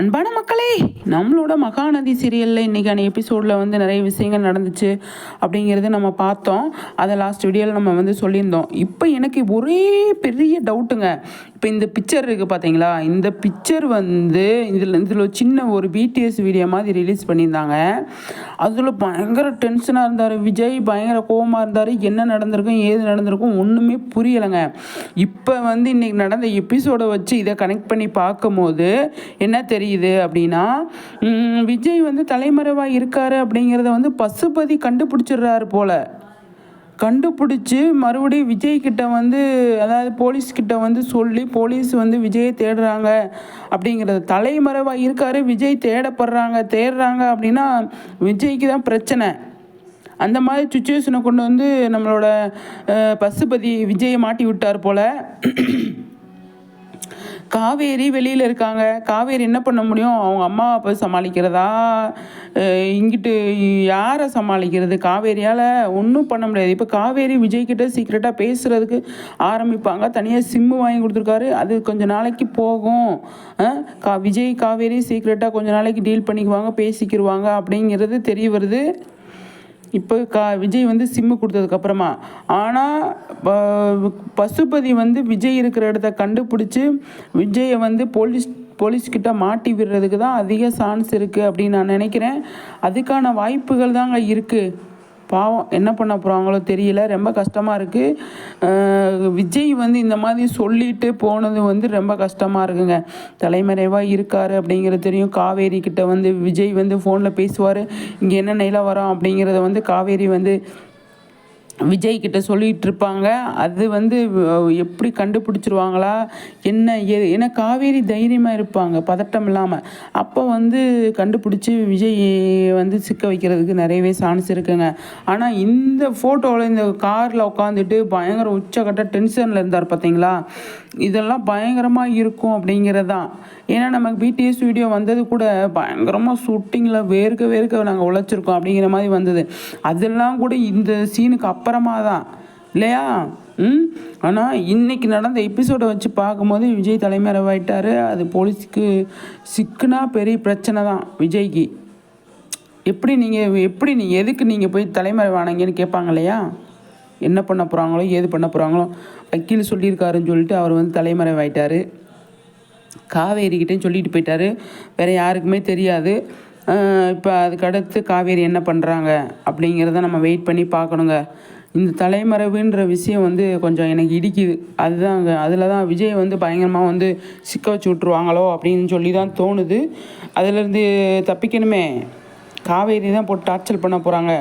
அன்பான மக்களே நம்மளோட மகாநதி சீரியலில் இன்றைக்கான எபிசோடில் வந்து நிறைய விஷயங்கள் நடந்துச்சு அப்படிங்கிறது நம்ம பார்த்தோம். அதை லாஸ்ட் வீடியோவில் நம்ம வந்து சொல்லியிருந்தோம். இப்போ எனக்கு ஒரே பெரிய டவுட்டுங்க இப்போ இந்த பிக்சர் இருக்குது பார்த்தீங்களா இந்த பிக்சர் வந்து இதில் இதில் சின்ன ஒரு பிடிஎஸ் வீடியோ மாதிரி ரிலீஸ் பண்ணியிருந்தாங்க. அதில் பயங்கர டென்ஷனாக இருந்தார். விஜய் பயங்கர கோவமாக இருந்தார். என்ன நடந்திருக்கும் ஏது நடந்திருக்கும் ஒன்றுமே புரியலைங்க. இப்போ வந்து இன்றைக்கி நடந்த எபிசோடை வச்சு இதை கனெக்ட் பண்ணி பார்க்கும்போது என்ன தெரியுது அப்படின்னா விஜய் வந்து தலைமறைவாக இருக்கார் அப்படிங்கிறத வந்து பசுபதி கண்டுபிடிச்சிடுறாரு போல். கண்டுபிடிச்சி மறுபடியும் விஜய் கிட்ட வந்து அதாவது போலீஸ் கிட்ட வந்து சொல்லி போலீஸ் வந்து விஜயை தேடுறாங்க அப்படிங்கிறது. தலைமறைவாக இருக்காரு விஜய் தேடப்படுறாங்க தேடுறாங்க அப்படின்னா விஜய்க்கு தான் பிரச்சனை. அந்த மாதிரி சுச்சுவேஷனை கொண்டு வந்து நம்மளோட பசுபதி விஜயை மாட்டி விட்டார் போல. காவேரி வெளியில் இருக்காங்க. காவேரி என்ன பண்ண முடியும்? அவங்க அம்மா போய் சமாளிக்கிறதா? இங்கிட்டு யாரை சமாளிக்கிறது? காவேரியால் ஒன்றும் பண்ண முடியாது. இப்போ காவேரி விஜய்கிட்ட சீக்கிரட்டாக பேசுகிறதுக்கு ஆரம்பிப்பாங்க. தனியாக சிம்மு வாங்கி கொடுத்துருக்காரு. அது கொஞ்ச நாளைக்கு போகும். கா விஜய் காவேரி சீக்கிரட்டாக கொஞ்ச நாளைக்கு டீல் பண்ணிக்குவாங்க பேசிக்கிடுவாங்க அப்படிங்கிறது தெரிய வருது. இப்போ கா விஜய் வந்து சிம்மு கொடுத்ததுக்கப்புறமா. ஆனால் பசுபதி வந்து விஜய் இருக்கிற இடத்த கண்டுபிடிச்சி விஜயை வந்து போலீஸ் போலீஸ்கிட்ட மாட்டி விடுறதுக்கு தான் அதிக சான்ஸ் இருக்குது அப்படின்னு நான் நினைக்கிறேன். அதுக்கான வாய்ப்புகள் தாங்க இருக்குது பாவம் என்ன பண்ண போகிறாங்களோ தெரியல. ரொம்ப கஷ்டமாக இருக்குது விஜய் வந்து இந்த மாதிரி சொல்லிட்டு போனது வந்து ரொம்ப கஷ்டமாக இருக்குங்க. தலைமறைவாக இருக்கார் அப்படிங்கிறது தெரியும். காவேரி கிட்ட வந்து விஜய் வந்து ஃபோனில் பேசுவார். இங்கே என்ன நிலவரம் அப்படிங்கிறத வந்து காவேரி வந்து விஜய் கிட்ட சொல்லிட்டு இருப்பாங்க அது வந்து எப்படி கண்டுபிடிச்சிருவாங்களா? என்ன ஏன்னா காவேரி தைரியமாக இருப்பாங்க பதட்டம் இல்லாமல் அப்போ வந்து கண்டுபிடிச்சி விஜய் வந்து சிக்க வைக்கிறதுக்கு நிறையவே சான்ஸ் இருக்குங்க. ஆனால் இந்த ஃபோட்டோவில் இந்த காரில் உட்காந்துட்டு பயங்கர உச்சக்கட்ட டென்ஷனில் இருந்தார் பார்த்தீங்களா இதெல்லாம் பயங்கரமாக இருக்கும் அப்படிங்கிறது தான் ஏன்னா நமக்கு பிடிஎஸ் வீடியோ வந்தது கூட பயங்கரமாக ஷூட்டிங்கில் வேர்க்க வேர்க்க நாங்கள் உழைச்சிருக்கோம் அப்படிங்கிற மாதிரி வந்தது. அதெல்லாம் கூட இந்த சீனுக்கு அப்போ அப்புறமா தான் இல்லையா? ம்? ஆனால் இன்றைக்கி நடந்த எபிசோடை வச்சு பார்க்கும்போது விஜய் தலைமறைவாயிட்டார். அது போலீஸுக்கு சிக்குனா பெரிய பிரச்சனை தான் விஜய்க்கு. எப்படி நீங்கள் எப்படி நீங்கள் எதுக்கு நீங்கள் போய் தலைமறைவானீங்கன்னு கேட்பாங்க இல்லையா? என்ன பண்ண போகிறாங்களோ ஏது பண்ண போகிறாங்களோ வக்கீல் சொல்லியிருக்காருன்னு சொல்லிட்டு அவர் வந்து தலைமறைவாயிட்டார். காவேரிக்கிட்டேயும் சொல்லிட்டு போயிட்டார். வேறு யாருக்குமே தெரியாது. இப்போ அதுக்கு அடுத்து காவேரி என்ன பண்ணுறாங்க அப்படிங்கிறத நம்ம வெயிட் பண்ணி பார்க்கணுங்க. இந்த தலைமறைவுன்ற விஷயம் வந்து கொஞ்சம் எனக்கு இடிக்குது. அதுதாங்க அதில் தான் விஜய் வந்து பயங்கரமாக வந்து சிக்க வச்சு விட்ருவாங்களோ அப்படின்னு சொல்லி தான் தோணுது. அதுலேருந்து தப்பிக்கணுமே. காவேரி தான் போட்டு டார்ச்சர் பண்ண போகிறாங்க